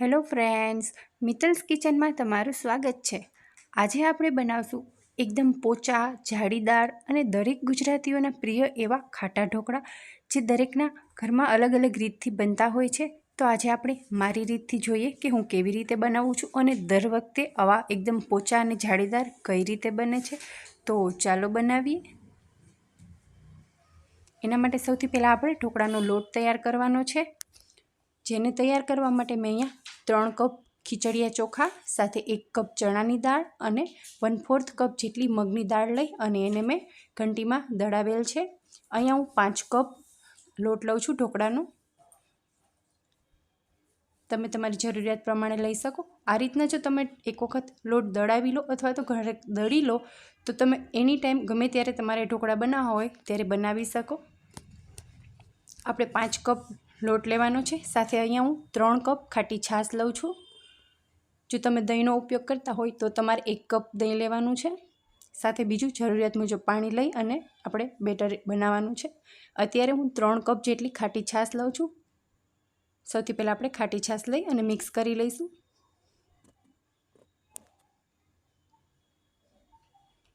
Hello friends Mittals કિચનમાં તમારું સ્વાગત છે. આજે આપણે બનાવશું એકદમ પોચા, જાળીદાર અને દરેક ગુજરાતીઓના પ્રિય એવા ખાટા ઢોકળા, જે દરેકના ઘરમાં અલગ અલગ રીતથી બનતા હોય છે. તો આજે આપણે મારી રીતથી જોઈએ કે હું કેવી રીતે બનાવું છું અને દર વખતે આવા એકદમ પોચા અને જાળીદાર કઈ રીતે બને છે. તો ચાલો બનાવીએ. એના માટે સૌથી પહેલાં આપણે ઢોકળાનો લોટ તૈયાર કરવાનો છે. જેને તૈયાર કરવા માટે મેં અહીંયા ત્રણ કપ ખીચડિયા ચોખા, સાથે એક કપ ચણાની દાળ અને વન ફોર્થ કપ જેટલી મગની દાળ લઈ અને એને મેં ઘંટીમાં દળાવેલ છે. અહીંયા હું પાંચ કપ લોટ લઉં છું ઢોકળાનો. તમે તમારી જરૂરિયાત પ્રમાણે લઈ શકો. આ રીતના જો તમે એક વખત લોટ દળાવી લો અથવા તો ઘરે દળી લો, તો તમે એની ટાઈમ ગમે ત્યારે તમારે ઢોકળા બનાવવા હોય, ત્યારે બનાવી શકો. આપણે પાંચ કપ લોટ લેવાનો છે. સાથે અહીંયા હું ત્રણ કપ ખાટી છાશ લઉં છું. જો તમે દહીંનો ઉપયોગ કરતા હોય તો તમારે એક કપ દહીં લેવાનું છે. સાથે બીજું જરૂરિયાત મુજબ પાણી લઈ અને આપણે બેટર બનાવવાનું છે. અત્યારે હું ત્રણ કપ જેટલી ખાટી છાશ લઉં છું. સૌથી પહેલાં આપણે ખાટી છાશ લઈ અને મિક્સ કરી લઈશું.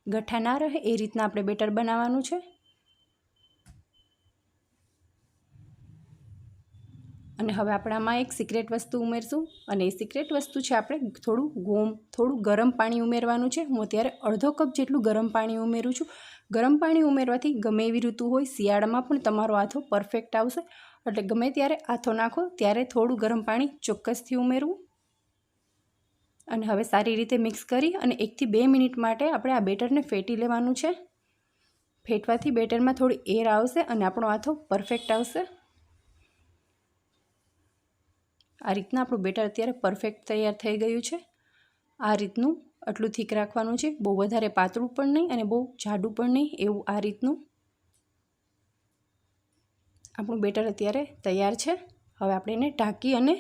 ગઠ્ઠા ના રહે એ રીતના આપણે બેટર બનાવવાનું છે. અને હવે આપણે આમાં એક સિક્રેટ વસ્તુ ઉમેરશું અને એ સિક્રેટ વસ્તુ છે આપણે થોડું ગોમ, થોડું ગરમ પાણી ઉમેરવાનું છે. હું અત્યારે અડધો કપ જેટલું ગરમ પાણી ઉમેરું છું. ગરમ પાણી ઉમેરવાથી ગમે એવી ઋતુ હોય, શિયાળામાં પણ તમારો આથો પરફેક્ટ આવશે. એટલે ગમે ત્યારે આથો નાખો, ત્યારે થોડું ગરમ પાણી ચોક્કસથી ઉમેરવું. અને હવે સારી રીતે મિક્સ કરી અને એકથી બે મિનિટ માટે આપણે આ બેટરને ફેટી લેવાનું છે. ફેટવાથી બેટરમાં થોડી એર આવશે અને આપણો આથો પરફેક્ટ આવશે. આ રીતના આપણું બેટર અત્યારે પરફેક્ટ તૈયાર થઈ ગયું છે. આ રીતનું આટલું થીક રાખવાનું છે. બહુ વધારે પાતળું પણ નહીં અને બહુ જાડું પણ નહીં એવું આ રીતનું. આપણું બેટર અત્યારે તૈયાર છે. હવે આપણે એને ઢાંકી અને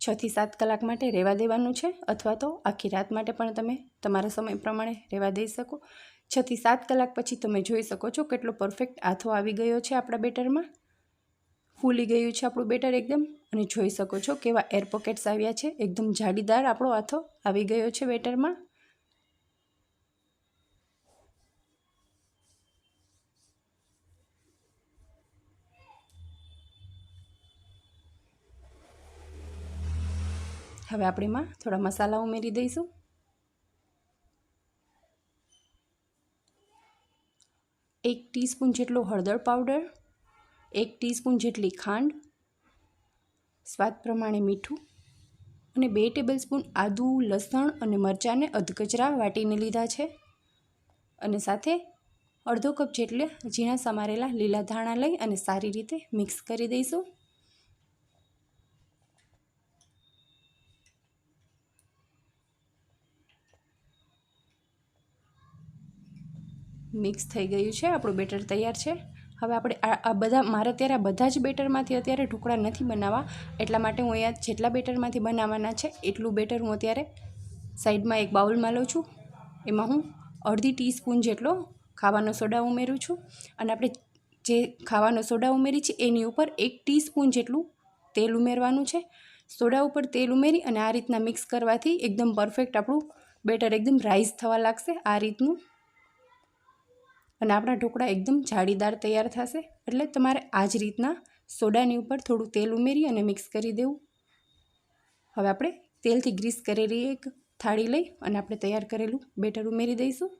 છથી સાત કલાક માટે રહેવા દેવાનું છે અથવા તો આખી રાત માટે પણ તમે તમારા સમય પ્રમાણે રહેવા દઈ શકો. છથી સાત કલાક પછી તમે જોઈ શકો છો કેટલો પરફેક્ટ આથો આવી ગયો છે આપણા બેટરમાં. ફૂલી ગયું છે આપણું બેટર એકદમ. અને જોઈ શકો છો કેવા એર પોકેટ્સ આવ્યા છે. એકદમ જાડીદાર આપણો હાથો આવી ગયો છે બેટરમાં હવે આપણે એમાં થોડા મસાલા ઉમેરી દઈશું. એક ટીસ્પૂન જેટલો હળદર પાવડર, એક ટીસ્પૂન જેટલી ખાંડ સ્વાદ પ્રમાણે મીઠું અને બે ટેબલ સ્પૂન આદું, લસણ અને મરચાંને અધકચરા વાટીને લીધા છે. અને સાથે અડધો કપ જેટલે ઝીણા સમારેલા લીલા ધાણા લઈ અને સારી રીતે મિક્સ કરી દઈશું. મિક્સ થઈ ગયું છે, આપણું બેટર તૈયાર છે. હવે આપણે આ બધા મારે અત્યારે આ બધા જ બેટરમાંથી અત્યારે ઢોકળા નથી બનાવવા. એટલા માટે હું અહીંયા જેટલા બેટરમાંથી બનાવવાના છે, એટલું બેટર હું અત્યારે સાઈડમાં એક બાઉલમાં લઉં છું. એમાં હું અડધી ટીસ્પૂન જેટલો ખાવાનો સોડા ઉમેરું છું. અને આપણે જે ખાવાનો સોડા ઉમેરી છે, એની ઉપર એક ટીસ્પૂન જેટલું તેલ ઉમેરવાનું છે. સોડા ઉપર તેલ ઉમેરી અને આ રીતના મિક્સ કરવાથી એકદમ પરફેક્ટ આપણું બેટર એકદમ રાઈસ થવા લાગશે. આ રીતનું અને આપણા ઢોકળા એકદમ જાળીદાર તૈયાર થશે. એટલે તમારે આ જ રીતના સોડાની ઉપર થોડું તેલ ઉમેરી અને મિક્સ કરી દેવું. હવે આપણે તેલથી ગ્રીસ કરેલી એક થાળી લઈ અને આપણે તૈયાર કરેલું બેટર ઉમેરી દઈશું.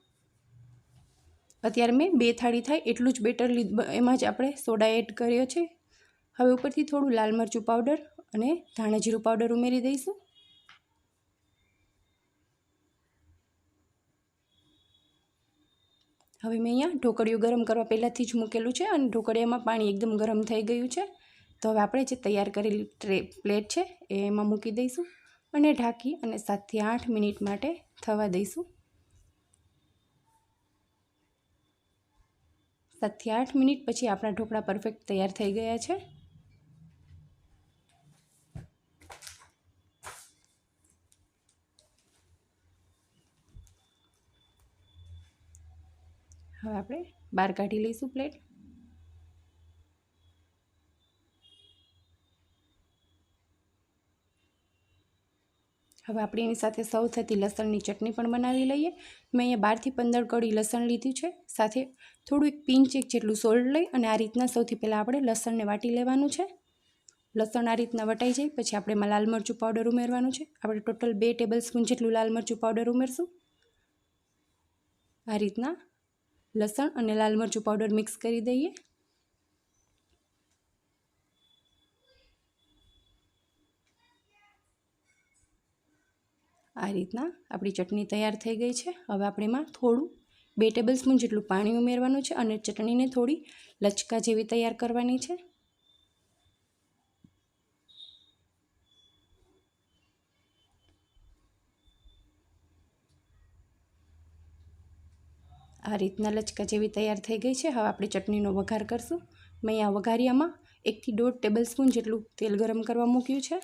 અત્યારે મેં બે થાળી થાય એટલું જ બેટર એમાં જ આપણે સોડા એડ કર્યો છે. હવે ઉપરથી થોડું લાલ મરચું પાવડર અને ધાણા જીરું પાવડર ઉમેરી દઈશું. હવે મેં અહીંયા ઢોકળિયું ગરમ કરવા પહેલાંથી જ મૂકેલું છે અને ઢોકળિયામાં પાણી એકદમ ગરમ થઈ ગયું છે. તો હવે આપણે જે તૈયાર કરેલી ટ્રે, પ્લેટ છે એ એમાં મૂકી દઈશું અને ઢાંકી અને સાતથી આઠ મિનિટ માટે થવા દઈશું. સાતથી આઠ મિનિટ પછી આપણા ઢોકળા પરફેક્ટ તૈયાર થઈ ગયા છે. હવે આપણે બહાર કાઢી લઈશું પ્લેટ. હવે આપણે એની સાથે સૌ થતી લસણની ચટણી પણ બનાવી લઈએ. મેં અહીંયા બારથી પંદર કળી લસણ લીધું છે. સાથે થોડું એક પિંચ એક જેટલું સોલ્ટ લઈ અને આ રીતના સૌથી પહેલાં આપણે લસણને વાટી લેવાનું છે. લસણ આ રીતના વટાઈ જાય, પછી આપણે એમાં લાલ મરચું પાવડર ઉમેરવાનું છે. આપણે ટોટલ બે ટેબલ સ્પૂન જેટલું લાલ મરચું પાવડર ઉમેરશું. આ રીતના લસણ અને લાલ મરચું પાવડર મિક્સ કરી દઈએ. આ રીતના આપણી ચટણી તૈયાર થઈ ગઈ છે. હવે આપણે એમાં થોડું, બે ટેબલ સ્પૂન જેટલું પાણી ઉમેરવાનું છે અને ચટણીને થોડી લચકા જેવી તૈયાર કરવાની છે. આ રીતના લચકા જેવી તૈયાર થઈ ગઈ છે. હવે આપણે ચટણીનો વઘાર કરશું. મેં અહીંયા વઘારિયામાં એકથી દોઢ ટેબલ સ્પૂન જેટલું તેલ ગરમ કરવા મૂક્યું છે.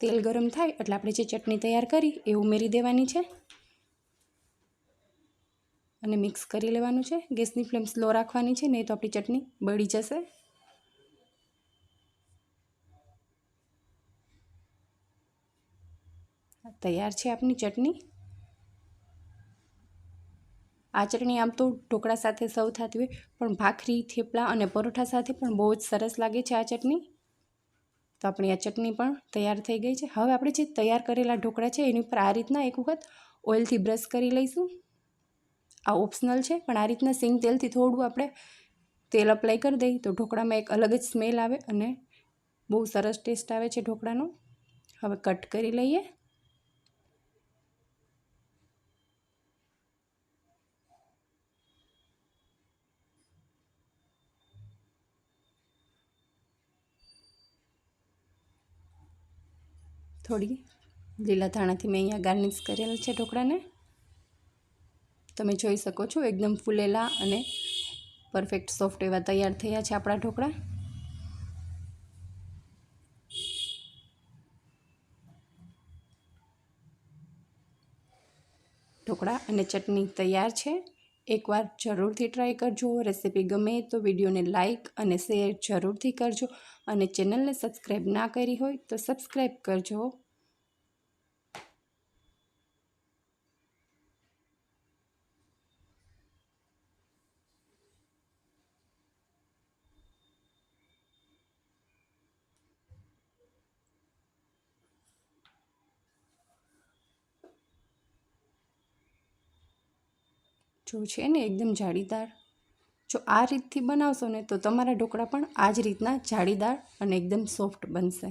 તેલ ગરમ થાય એટલે આપણે જે ચટણી તૈયાર કરી એ ઉમેરી દેવાની છે. અને મિક્સ કરી લેવાનું છે. ગેસની ફ્લેમ સ્લો રાખવાની છે, નહીં તો આપણી ચટણી બળી જશે. તૈયાર છે આપની ચટણી? આ ચટણી આમ તો ઢોકળા સાથે સર્વ થતી હોય, પણ ભાખરી, થેપલા અને પરોઠા સાથે પણ બહુ જ સરસ લાગે છે આ ચટણી. તો આપણી આ ચટણી પણ તૈયાર થઈ ગઈ છે. હવે આપણે જે તૈયાર કરેલા ઢોકળા છે, એની ઉપર આ રીતના એક વખત ઓઇલથી બ્રશ કરી લઈશું. આ ઓપ્શનલ છે, પણ આ રીતના સિંગ તેલથી થોડું આપણે તેલ અપ્લાય કરી દઈએ તો ઢોકળામાં એક અલગ જ સ્મેલ આવે અને બહુ સરસ ટેસ્ટ આવે છે ઢોકળાનો. હવે કટ કરી લઈએ. થોડી લીલા ધાણાથી મેં અહીંયા ગાર્નિશ કરેલ છે ઢોકળાને. તમે જોઈ શકો છો એકદમ ફૂલેલા અને પરફેક્ટ સોફ્ટ એવા તૈયાર થયા છે આપણા ઢોકળા. ઢોકળા અને ચટણી તૈયાર છે. એકવાર જરૂરથી ટ્રાય કરજો. રેસીપી ગમે તો વિડીયોને લાઇક અને શેર જરૂરથી કરજો. અને ચેનલને સબસ્ક્રાઈબ ના કરી હોય તો સબસ્ક્રાઈબ કરજો. જો છે ને એકદમ જાળીદાર. જો આ રીતથી બનાવશો ને તો તમારા ઢોકળા પણ આ જ રીતના જાળીદાર અને એકદમ સોફ્ટ બનશે.